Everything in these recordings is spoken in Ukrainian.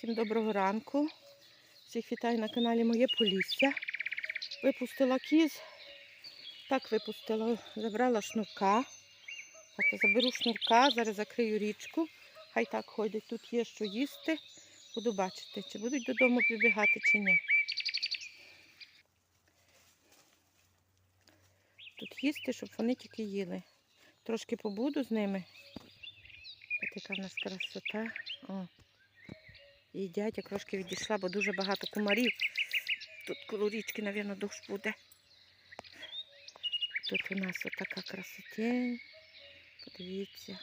Всім доброго ранку. Всіх вітаю на каналі Моє Полісся. Випустила кіз. Так випустила, забрала шнурка. Так, заберу шнурка, зараз закрию річку. Хай так ходять. Тут є що їсти. Буду бачити, чи будуть додому прибігати, чи ні. Тут їсти, щоб вони тільки їли. Трошки побуду з ними. Яка в нас красота. О. Їдять, я трошки відійшла, бо дуже багато комарів. Тут коло річки, мабуть, дощ буде. Тут у нас отака красотень. Подивіться.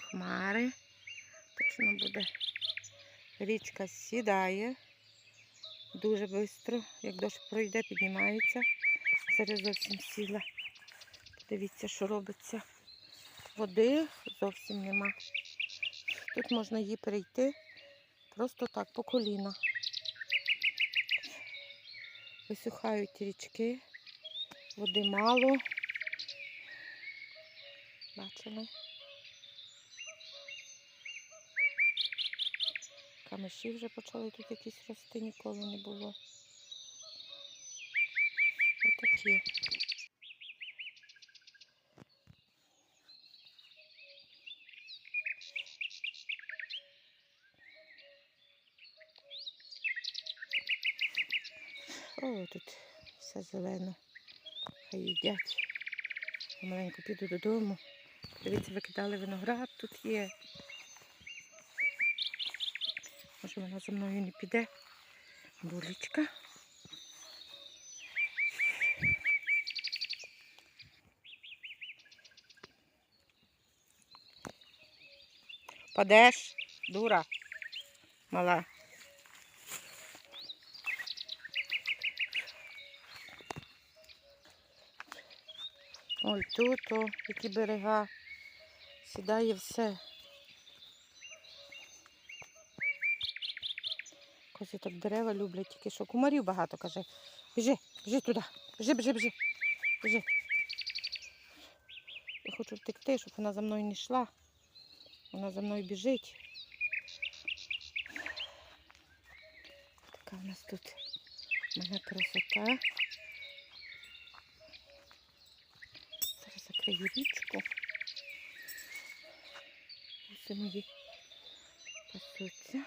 Хмари. Точно буде. Річка сідає. Дуже швидко. Як дощ пройде, піднімається. Зараз зовсім сіла. Подивіться, що робиться. Води зовсім нема. Тут можна її перейти просто так, по коліна. Висухають річки, води мало. Бачили? Камиші вже почали тут якісь рости, ніколи не було. Отакі. О, тут все зелено. Хай їдять. Помаленьку піду додому. Дивіться, викидали виноград, тут є. Може вона за мною не піде. Булечка. Падеш, дура, мала. Ой, тут, о, які берега. Сідає все. Кози так дерева люблять, тільки що кумарів багато каже. Біжи, біжи туди. Біжи, біжи, біжи. Біжи. Я хочу втекти, щоб вона за мною не йшла. Вона за мною біжить. Така в нас тут моя красота. Зараз річку. Ось мої пасуться.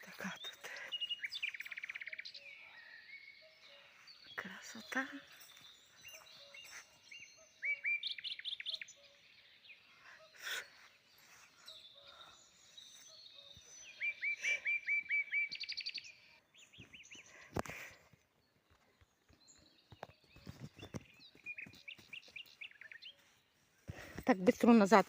Така тут красота. Так, быстро назад.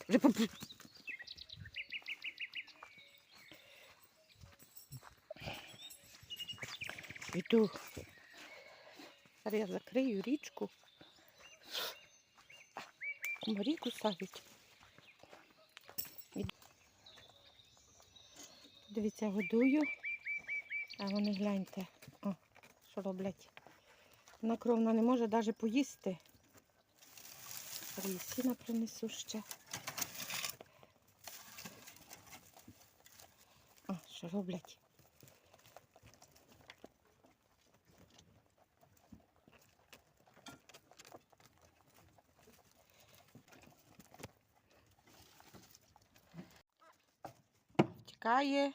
Іду. Зараз я закрию річку. Комарі кусають. Дивіться, годую. А вони гляньте. О, що роблять. Вона кровна не може навіть поїсти. Сіна принесу ще. О, що роблять? Тікає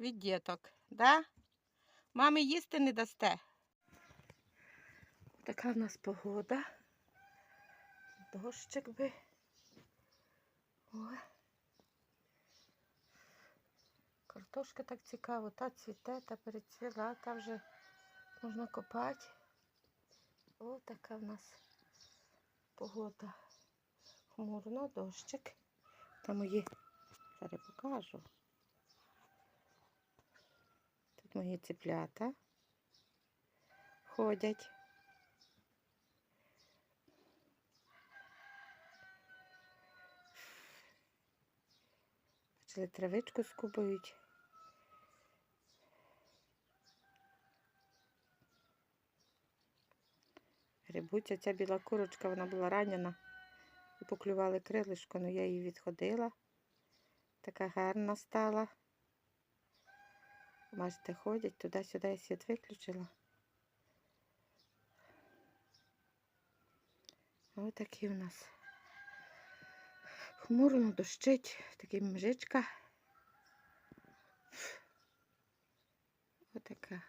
від діток, да? Мамі їсти не дасте. Така в нас погода. Дощик би. О. Картошка так цікаво, та цвіте, та перецвіла, та вже можна копати. О, така в нас погода. Хмурно, дощик. Та мої зараз покажу. Тут мої цеплята ходять. Почали травичку скубують. Грибуться ця біла курочка, вона була ранена і поклювали крилишко, але я її відходила. Така гарна стала. Бачите, ходять туди-сюди, я світ виключила. Ось такі у нас. Хмурно дощить, такий мжичка. Отака.